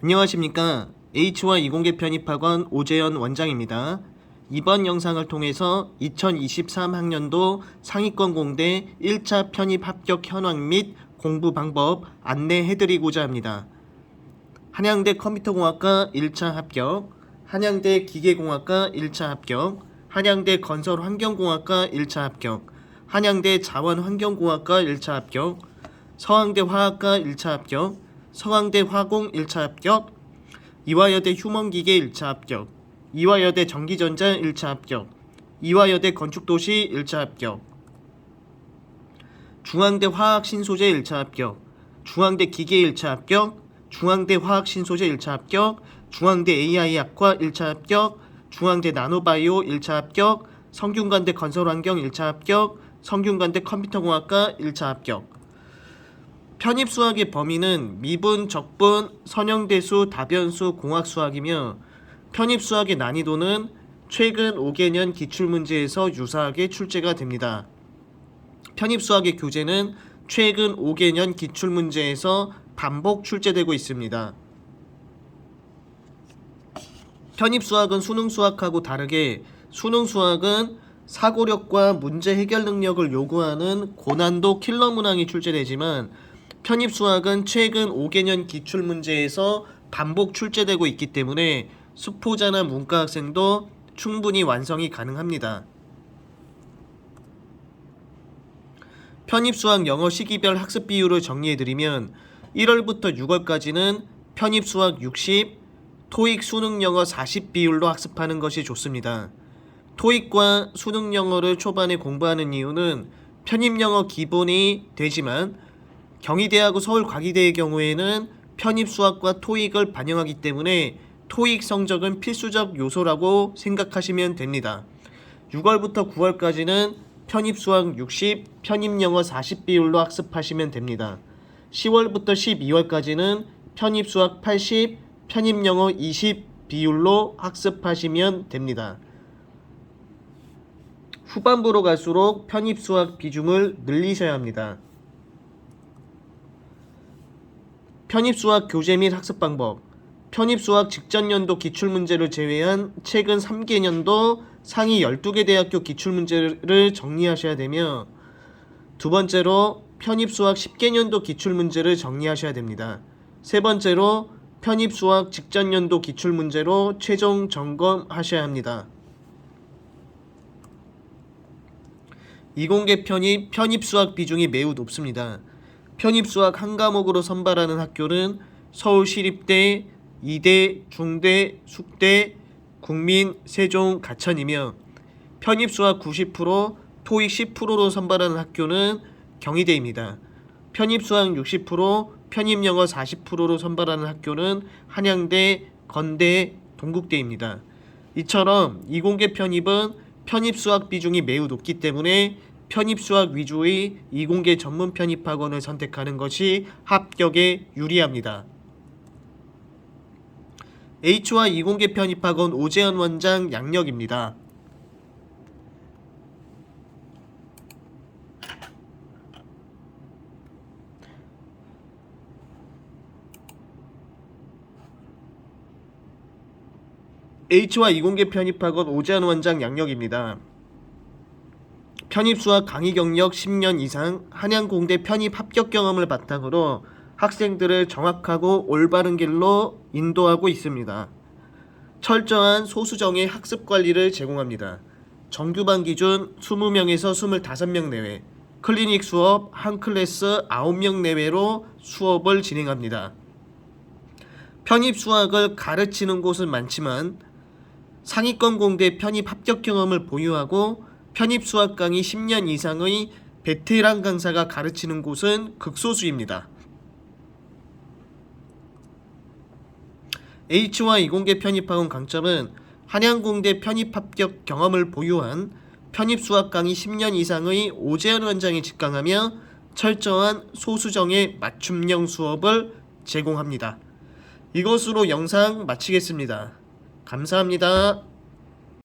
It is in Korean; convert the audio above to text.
안녕하십니까 H와 이공계 편입학원 오재현 원장입니다. 이번 영상을 통해서 2023학년도 상위권 공대 1차 편입 합격 현황 및 공부 방법 안내해드리고자 합니다. 한양대 컴퓨터공학과 1차 합격, 한양대 기계공학과 1차 합격, 한양대 건설환경공학과 1차 합격, 한양대 자원환경공학과 1차 합격, 서강대 화학과 1차 합격, 서강대 화공 1차 합격, 이화여대 휴먼기계 1차 합격, 이화여대 전기전자 1차 합격, 이화여대 건축도시 1차 합격, 중앙대 화학신소재 1차 합격, 중앙대 기계 1차 합격, 중앙대 화학신소재 1차 합격, 중앙대 AI학과 1차 합격, 중앙대 나노바이오 1차 합격, 성균관대 건설환경 1차 합격, 성균관대 컴퓨터공학과 1차 합격. 편입 수학의 범위는 미분, 적분, 선형대수, 다변수, 공학 수학이며 편입 수학의 난이도는 최근 5개년 기출문제에서 유사하게 출제가 됩니다. 편입 수학의 교재는 최근 5개년 기출문제에서 반복 출제되고 있습니다. 편입 수학은 수능 수학하고 다르게 수능 수학은 사고력과 문제 해결 능력을 요구하는 고난도 킬러 문항이 출제되지만 편입 수학은 최근 5개년 기출 문제에서 반복 출제되고 있기 때문에 수포자나 문과 학생도 충분히 완성이 가능합니다. 편입 수학 영어 시기별 학습 비율을 정리해 드리면 1월부터 6월까지는 편입 수학 60, 토익 수능 영어 40 비율로 학습하는 것이 좋습니다. 토익과 수능 영어를 초반에 공부하는 이유는 편입 영어 기본이 되지만 경희대하고 서울과기대의 경우에는 편입 수학과 토익을 반영하기 때문에 토익 성적은 필수적 요소라고 생각하시면 됩니다. 6월부터 9월까지는 편입 수학 60, 편입 영어 40 비율로 학습하시면 됩니다. 10월부터 12월까지는 편입 수학 80, 편입 영어 20 비율로 학습하시면 됩니다. 후반부로 갈수록 편입 수학 비중을 늘리셔야 합니다. 편입 수학 교재 및 학습 방법. 편입 수학 직전 연도 기출 문제를 제외한 최근 3개년도 상위 12개 대학교 기출 문제를 정리하셔야 되며 두 번째로 편입 수학 10개년도 기출 문제를 정리하셔야 됩니다. 세 번째로 편입 수학 직전 연도 기출 문제로 최종 점검하셔야 합니다. 이공계 편입 편입 수학 비중이 매우 높습니다. 편입 수학 한 과목으로 선발하는 학교는 서울시립대, 이대, 중대, 숙대, 국민, 세종, 가천이며 편입 수학 90%, 토익 10%로 선발하는 학교는 경희대입니다. 편입 수학 60%, 편입 영어 40%로 선발하는 학교는 한양대, 건대, 동국대입니다. 이처럼 이공계 편입은 편입 수학 비중이 매우 높기 때문에 편입 수학 위주의 이공계 전문 편입 학원을 선택하는 것이 합격에 유리합니다. H와 이공계 편입 학원 오재현 원장 양력입니다. H와 이공계 편입학원 오재현 원장 양력입니다. 편입 수학 강의 경력 10년 이상 한양공대 편입 합격 경험을 바탕으로 학생들을 정확하고 올바른 길로 인도하고 있습니다. 철저한 소수정의 학습 관리를 제공합니다. 정규반 기준 20명에서 25명 내외, 클리닉 수업 한 클래스 9명 내외로 수업을 진행합니다. 편입 수학을 가르치는 곳은 많지만 상위권 공대 편입 합격 경험을 보유하고 편입 수학 강의 10년 이상의 베테랑 강사가 가르치는 곳은 극소수입니다. H와 이공계 편입학원 강점은 한양공대 편입 합격 경험을 보유한 편입 수학 강의 10년 이상의 오재현 원장이 직강하며 철저한 소수정의 맞춤형 수업을 제공합니다. 이것으로 영상 마치겠습니다. 감사합니다.